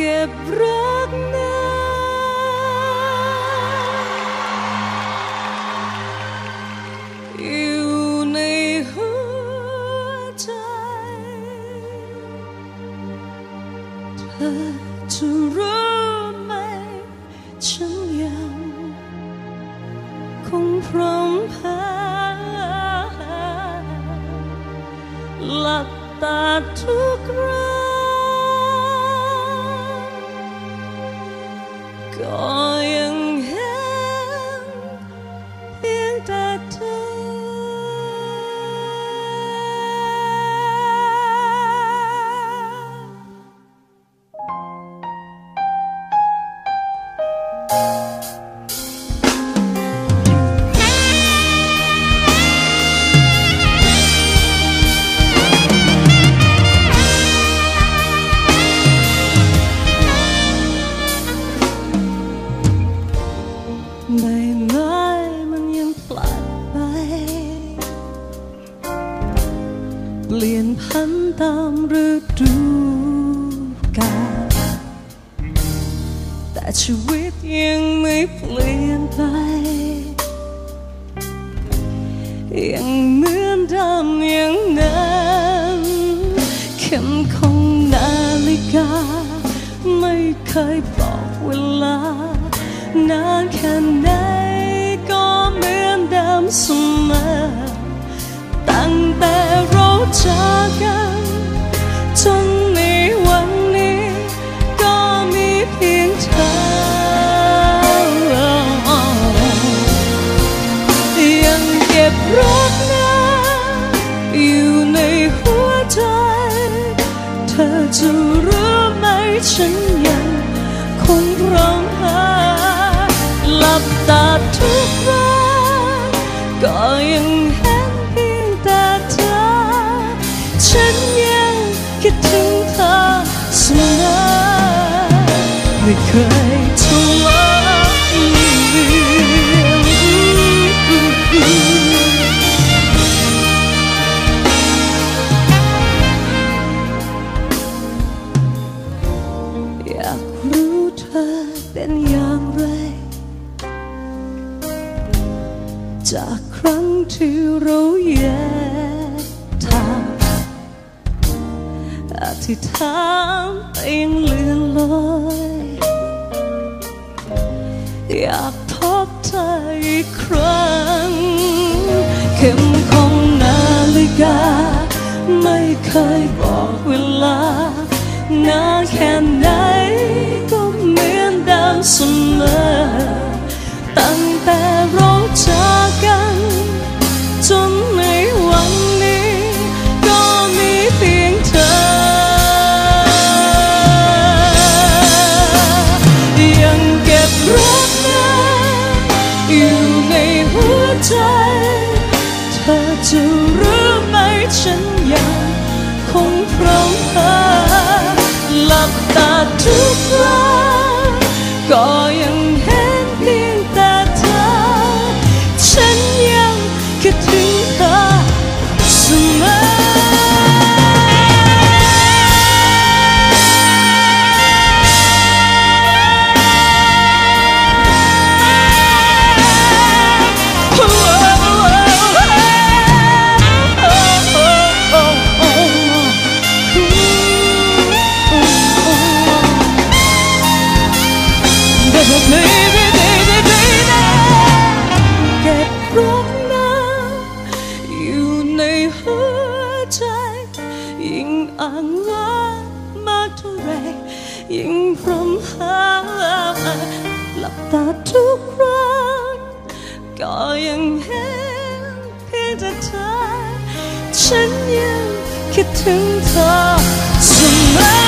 เก็บรักนั้นอยู่ในหัวใจเธอจะรู้ไหมฉันยังคงพร้อมแพ้หลับตาทุกครั้ง ก็ เปลี่ยนพันตามฤดูกาลแต่ชีวิตยังไม่เปลี่ยนไป ยังเหมือนเดิมอย่างนั้นเข้มคงนาฬิกา ไม่เคยบอกเวลา นานแค่ไหนก็เหมือนเดิมเสมอ เจากกันจนในวันนี้ ก็มีเพียงเธอ ยังเก็บรักนั้นอยู่ในหัวใจ เธอจะรู้ไหมฉันยังคงร้องไห้หลับตาทุกครั้งก็ยัง ไม่เคยทะเลาะอยากรู้เธอเป็นอย่างไร จากครั้งที่เราแยกทางอธิษฐานไปยังเลือนลอย อยากพบเธออีกครั้ง เข็มของนาฬิกา ไม่เคยบอกเวลานานแค่ไหนก็เหมือนเดิมเสมอตั้ง ก็านว่ามากเท่าไรยิ่งพรำหาหลับตาทุกครั้งก็ยังเห็นเพียงแต่เธอฉันยังคิดถึงเธอเสมอ